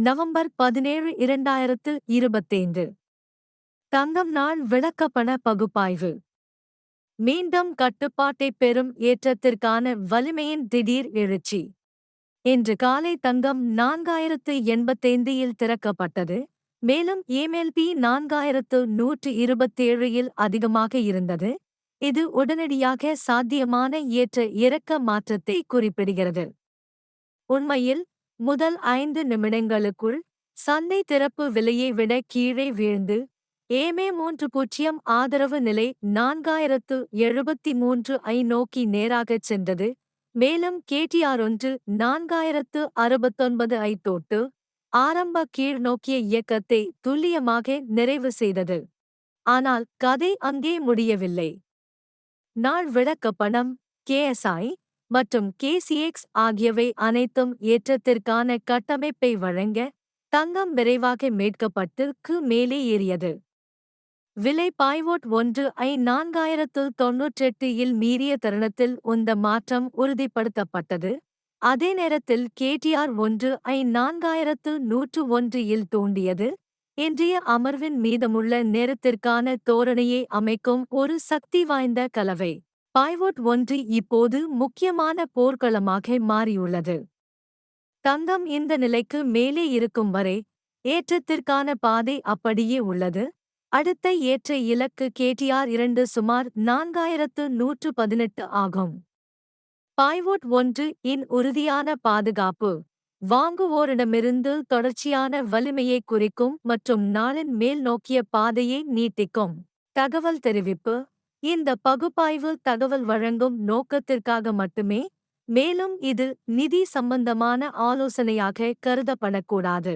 November பதினேழு இரண்டாயிரத்து இருபத்தைந்து. தங்கம் நாள் விளக்கப்பண பகுப்பாய்வு. மீண்டும் கட்டுப்பாட்டைப் பெறும் ஏற்றத்திற்கான வலிமையின் திடீர் எழுச்சி. இன்று காலை தங்கம் நான்காயிரத்து எண்பத்தைந்து இல் திறக்கப்பட்டது. மேலும் ஏமெல்பி நான்காயிரத்து நூற்று இருபத்தேழு இல் அதிகமாக இருந்தது. இது உடனடியாக சாத்தியமான ஏற்ற இறக்க மாற்றத்தை குறிப்பிடுகிறது. உண்மையில் முதல் ஐந்து நிமிடங்களுக்குள் சந்தை திறப்பு விலையை விட கீழே வீழ்ந்து ஏமே மூன்று பூஜ்ஜியம் ஆதரவு நிலை நான்காயிரத்து எழுபத்தி மூன்று ஐ நோக்கி நேராகச் சென்றது. மேலும் கேடிஆர் ஒன்று நான்காயிரத்து அறுபத்தொன்பது ஐ தொட்டு ஆரம்ப கீழ் நோக்கிய இயக்கத்தை துல்லியமாக நிறைவு செய்தது. ஆனால் கதை அங்கே முடியவில்லை. நாள் விளக்கப்பணம் கேஎஸ்ஐ மற்றும் கேசிஎக்ஸ் ஆகியவை அனைத்தும் ஏற்றத்திற்கான கட்டமைப்பை வழங்க தங்கம் விரைவாக மீட்கப்பட்டிற்கு மேலே ஏறியது. விலை பாய்வோட் ஒன்று ஐ நான்காயிரத்து தொன்னூற்றெட்டு இல் மீறிய தருணத்தில் உந்த மாற்றம் உறுதிப்படுத்தப்பட்டது. அதே நேரத்தில் கேடிஆர் ஒன்று ஐ நான்காயிரத்து நூற்று ஒன்று இல் தூண்டியது. இன்றைய அமர்வின் மீதமுள்ள நேரத்திற்கான தோரணையை அமைக்கும் ஒரு சக்தி வாய்ந்த கலவை. பாய்வோட் ஒன்று இப்போது முக்கியமான போர்க்களமாக மாறியுள்ளது. தங்கம் இந்த நிலைக்கு மேலே இருக்கும் வரை ஏற்றத்திற்கான பாதை அப்படியே உள்ளது. அடுத்த ஏற்ற இலக்கு கேடிஆர் இரண்டு சுமார் நான்காயிரத்து நூற்று பதினெட்டு ஆகும். பாய்வோட் ஒன்று இன் உறுதியான பாதுகாப்பு வாங்குவோரிடமிருந்து தொடர்ச்சியான வலிமையை குறிக்கும் மற்றும் நாளின் மேல் நோக்கிய பாதையை நீட்டிக்கும். தகவல் தெரிவிப்பு இந்த பகுப்பாய்வு தகவல் வழங்கும் நோக்கத்திற்காக மட்டுமே மேலும் இது நிதி சம்பந்தமான ஆலோசனையாக கருதப்படக்கூடாது.